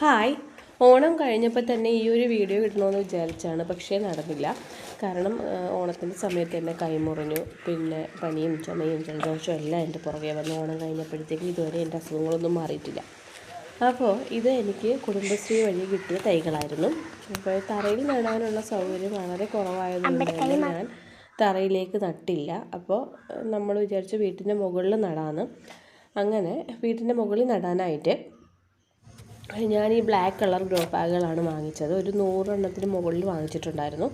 Hi. Onam കഴിഞ്ഞപ്പോൾ തന്നെ ഈ ഒരു വീഡിയോ ഇടണമെന്ന് വിചാരിച്ചാണ്. പക്ഷേ നടന്നില്ല. കാരണം ഓണത്തിന്റെ സമയത്ത് തന്നെ കൈമുറിഞ്ഞു. പിന്നെ പനിയും ചുമയും ജലദോഷവും എല്ലാം എന്റെ പുറകെ വന്നു ഓണം കഴിഞ്ഞപ്പോഴത്തേക്കും ഇതുവരെ എന്റെ അസുഖങ്ങളൊന്നും മാറിയിട്ടില്ല. അപ്പോൾ ഇത് എനിക്ക് കുടുംബശ്രീ വഴി കിട്ടിയ തൈകളായിരുന്നു. അപ്പോൾ തറയിൽ നടാനുള്ള സൗകര്യം വളരെ കുറവായതുകൊണ്ട് തന്നെ ഞാൻ തറയിലേക്ക് നട്ടില്ല. അപ്പോൾ നമ്മൾ വിചാരിച്ചു വീട്ടിന്റെ മുകളിൽ നടാമെന്ന് അങ്ങനെ വീട്ടിന്റെ മുകളിൽ നടാനായിട്ട് ഞാൻ ഈ ബ്ലാക്ക് കളർ ഗ്രോ ബാഗുകളാണ് വാങ്ങിച്ചത്. ഒരു നൂറെണ്ണത്തിന് മുകളിൽ വാങ്ങിച്ചിട്ടുണ്ടായിരുന്നു.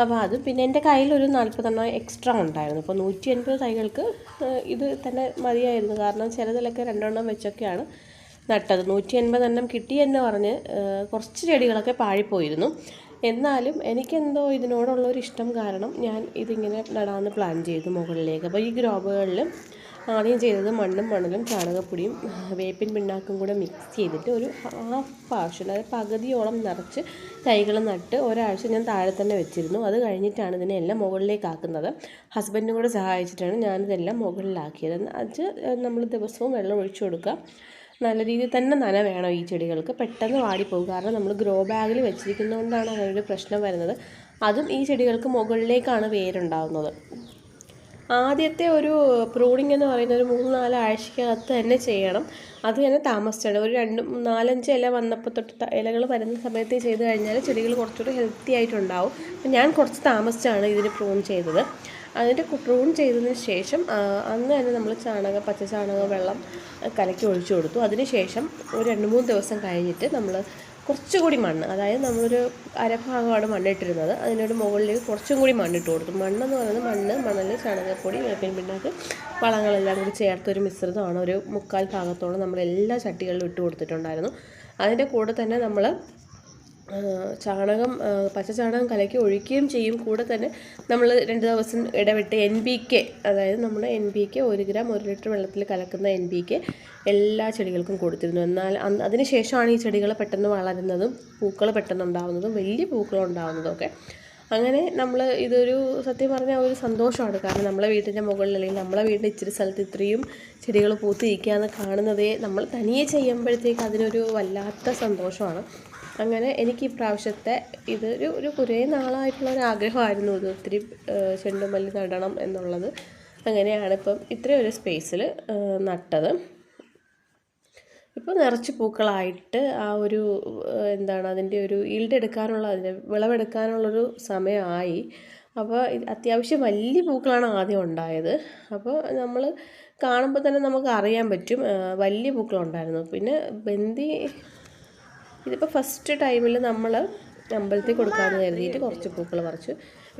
അപ്പോൾ അത് പിന്നെ എന്റെ കയ്യിൽ ഒരു നാൽപ്പതെണ്ണം എക്സ്ട്രാ ഉണ്ടായിരുന്നു. അപ്പോൾ നൂറ്റി എൺപത് തൈകൾക്ക് ഇത് തന്നെ മതിയായിരുന്നു. കാരണം ചിലതിലൊക്കെ രണ്ടെണ്ണം വെച്ചൊക്കെയാണ് നട്ടത്. നൂറ്റി എൺപതെണ്ണം കിട്ടിയെന്ന് പറഞ്ഞ് കുറച്ച് ചെടികളൊക്കെ പാഴിപ്പോയിരുന്നു. എന്നാലും എനിക്കെന്തോ ഇതിനോടുള്ളൊരു ഇഷ്ടം കാരണം ഞാൻ ഇതിങ്ങനെ നടാമെന്ന് പ്ലാൻ ചെയ്തു മുകളിലേക്ക്. അപ്പോൾ ഈ ഗ്രോബുകളിൽ ആദ്യം ചെയ്തത് മണ്ണും മണലും ചാണകപ്പൊടിയും വേപ്പിൻ പിണ്ണാക്കും കൂടെ മിക്സ് ചെയ്തിട്ട് ഒരു ഹാഫ് പാർഷൻ അതായത് പകുതിയോളം നിറച്ച് തൈകൾ നട്ട് ഒരാഴ്ച ഞാൻ താഴെ തന്നെ വെച്ചിരുന്നു. അത് കഴിഞ്ഞിട്ടാണ് ഇതിനെല്ലാം മുകളിലേക്ക് ആക്കുന്നത്. ഹസ്ബൻഡും കൂടെ സഹായിച്ചിട്ടാണ് ഞാനിതെല്ലാം മുകളിലാക്കിയത്. അത് നമ്മൾ ദിവസവും വെള്ളം ഒഴിച്ചു കൊടുക്കുക. നല്ല രീതിയിൽ തന്നെ നന വേണം ഈ ചെടികൾക്ക്. പെട്ടെന്ന് വാടിപ്പോകും. കാരണം നമ്മൾ ഗ്രോ ബാഗിൽ വെച്ചിരിക്കുന്നതുകൊണ്ടാണ് അതിനൊരു പ്രശ്നം വരുന്നത്. അതും ഈ ചെടികൾക്ക് മുകളിലേക്കാണ് വേരുണ്ടാവുന്നത്. ആദ്യത്തെ ഒരു പ്രൂണിങ് എന്ന് പറയുന്നത് ഒരു മൂന്ന് നാല് ആഴ്ചക്കകത്ത് തന്നെ ചെയ്യണം. അത് തന്നെ താമസിച്ചാണ്. ഒരു രണ്ട് നാലഞ്ച് ഇല വന്നപ്പോൾ തൊട്ട് ഇലകൾ വരുന്ന സമയത്ത് ചെയ്ത് കഴിഞ്ഞാൽ ചെടികൾ കുറച്ചുകൂടി ഹെൽത്തി ആയിട്ടുണ്ടാവും. അപ്പം ഞാൻ കുറച്ച് താമസിച്ചാണ് ഇതിന് പ്രൂൺ ചെയ്തത്. അതിന്റെ പ്രൂൺ ചെയ്തതിന് ശേഷം അന്ന് തന്നെ നമ്മൾ ചാണകം പച്ച ചാണക വെള്ളം കലക്കി ഒഴിച്ചു കൊടുത്തു. അതിന് ശേഷം ഒരു രണ്ട് മൂന്ന് ദിവസം കഴിഞ്ഞിട്ട് നമ്മൾ കുറച്ചുകൂടി മണ്ണ് അതായത് നമ്മളൊരു അരഭാഗമാണ് മണ്ണിട്ടിരുന്നത്. അതിനൊരു മുകളിലേക്ക് കുറച്ചും കൂടി മണ്ണിട്ട് കൊടുത്തു. മണ്ണെന്ന് പറയുന്നത് മണ്ണ് മണൽ ചാണകപ്പൊടി വേപ്പിൻ പിണ്ണാക്ക് വളങ്ങളെല്ലാം കൂടി ചേർത്തൊരു മിശ്രിതമാണ്. ഒരു മുക്കാൽ ഭാഗത്തോളം നമ്മൾ എല്ലാ ചട്ടികളിലും ഇട്ട് കൊടുത്തിട്ടുണ്ടായിരുന്നു. അതിന്റെ കൂടെ തന്നെ നമ്മൾ ചാണകം പച്ച ചാണകം കലക്കി ഒഴിക്കുകയും ചെയ്യും. കൂടെ തന്നെ നമ്മൾ രണ്ട് ദിവസം ഇടവിട്ട് എൻ ബി കെ അതായത് നമ്മൾ എൻ ബി കെ ഒരു ഗ്രാം ഒരു ലിറ്റർ വെള്ളത്തിൽ കലക്കുന്ന എൻ ബി കെ എല്ലാ ചെടികൾക്കും കൊടുത്തിരുന്നു. എന്നാൽ അതിന് ശേഷമാണ് ഈ ചെടികൾ പെട്ടെന്ന് വളരുന്നതും പൂക്കൾ പെട്ടെന്ന് ഉണ്ടാകുന്നതും വലിയ പൂക്കൾ ഉണ്ടാകുന്നതും ഒക്കെ അങ്ങനെ നമ്മൾ ഇതൊരു സത്യം പറഞ്ഞാൽ ഒരു സന്തോഷമാണ്. കാരണം നമ്മളെ വീട്ടിന്റെ മുകളിൽ അല്ലെങ്കിൽ നമ്മളെ വീടിന്റെ ഇച്ചിരി സ്ഥലത്ത് ഇത്രയും ചെടികൾ പൂത്തിരിക്കുകയെന്ന് കാണുന്നതേ നമ്മൾ തനിയെ ചെയ്യുമ്പോഴത്തേക്ക് അതിനൊരു വല്ലാത്ത സന്തോഷമാണ്. അങ്ങനെ എനിക്ക് ഈ പ്രാവശ്യത്തെ ഇതൊരു ഒരു കുറേ നാളായിട്ടുള്ള ഒരു ആഗ്രഹമായിരുന്നു ഇത് ഒത്തിരി ചെണ്ടുമല്ലി നടണം എന്നുള്ളത്. അങ്ങനെയാണ് ഇപ്പം ഇത്രയും ഒരു സ്പേസിൽ നട്ടത്. ഇപ്പോൾ നിറച്ച് പൂക്കളായിട്ട് ആ ഒരു എന്താണ് അതിന്റെ ഒരു ഈൽഡ് എടുക്കാനുള്ള അതിന്റെ വിളവെടുക്കാനുള്ളൊരു സമയമായി. അപ്പോൾ അത്യാവശ്യം വലിയ പൂക്കളാണ് ആദ്യം ഉണ്ടായത്. അപ്പോൾ നമ്മൾ കാണുമ്പോൾ തന്നെ നമുക്ക് അറിയാൻ പറ്റും വലിയ പൂക്കളുണ്ടായിരുന്നു. പിന്നെ ബന്ദി ഇതിപ്പോൾ ഫസ്റ്റ് ടൈമിൽ നമ്മൾ അമ്പലത്തിൽ കൊടുക്കാമെന്ന് കരുതിയിട്ട് കുറച്ച് പൂക്കൾ പറിച്ചു.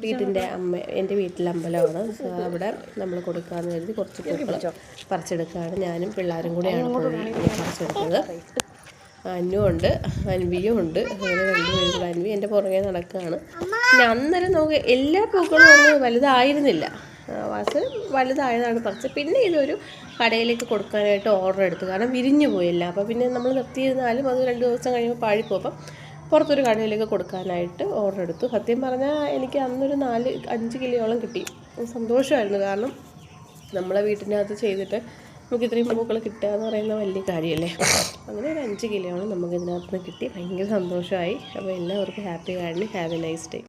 വീട്ടിന്റെ അമ്മ എന്റെ വീട്ടിലെ അമ്പലമാണ്. അവിടെ നമ്മൾ കൊടുക്കാമെന്ന് കരുതി കുറച്ച് പൂക്കൾ പറിച്ചെടുക്കുകയാണ്. ഞാനും പിള്ളേരും കൂടെയാണ് പറിച്ചെടുത്തത് അനു ഉണ്ട് അൻവിയും ഉണ്ട്. അങ്ങനെ രണ്ടുപേരും കൂടെ അൻവി എന്റെ പുറകെ നടക്കുകയാണ്. പിന്നെ അന്നേരം നമുക്ക് എല്ലാ പൂക്കളും ഒന്നും വലുതായിരുന്നില്ല. വാസ് വലുതായതാണ് പറിച്ചത്. പിന്നെ ഇതൊരു കടയിലേക്ക് കൊടുക്കാനായിട്ട് ഓർഡർ എടുത്തു. കാരണം വിരിഞ്ഞു പോയില്ല. അപ്പോൾ പിന്നെ നമ്മൾ നിർത്തിയിരുന്നാലും അത് രണ്ട് ദിവസം കഴിയുമ്പോൾ പാഴിപ്പോകും അപ്പം പുറത്തൊരു കടയിലേക്ക് കൊടുക്കാനായിട്ട് ഓർഡർ എടുത്തു. സത്യം പറഞ്ഞാൽ എനിക്ക് അന്നൊരു നാല് അഞ്ച് കിലോയോളം കിട്ടി. സന്തോഷമായിരുന്നു. കാരണം നമ്മളെ വീട്ടിന്റെ അകത്ത് ചെയ്തിട്ട് നമുക്ക് ഇത്രയും പൂക്കൾ കിട്ടുക എന്ന് പറയുന്ന വലിയ കാര്യമല്ലേ അങ്ങനെ ഒരു അഞ്ച് കിലോയോളം നമുക്ക് ഇതിനകത്ത് നിന്ന് കിട്ടി. ഭയങ്കര സന്തോഷമായി. അപ്പോൾ എല്ലാവർക്കും happy gardening have a nice day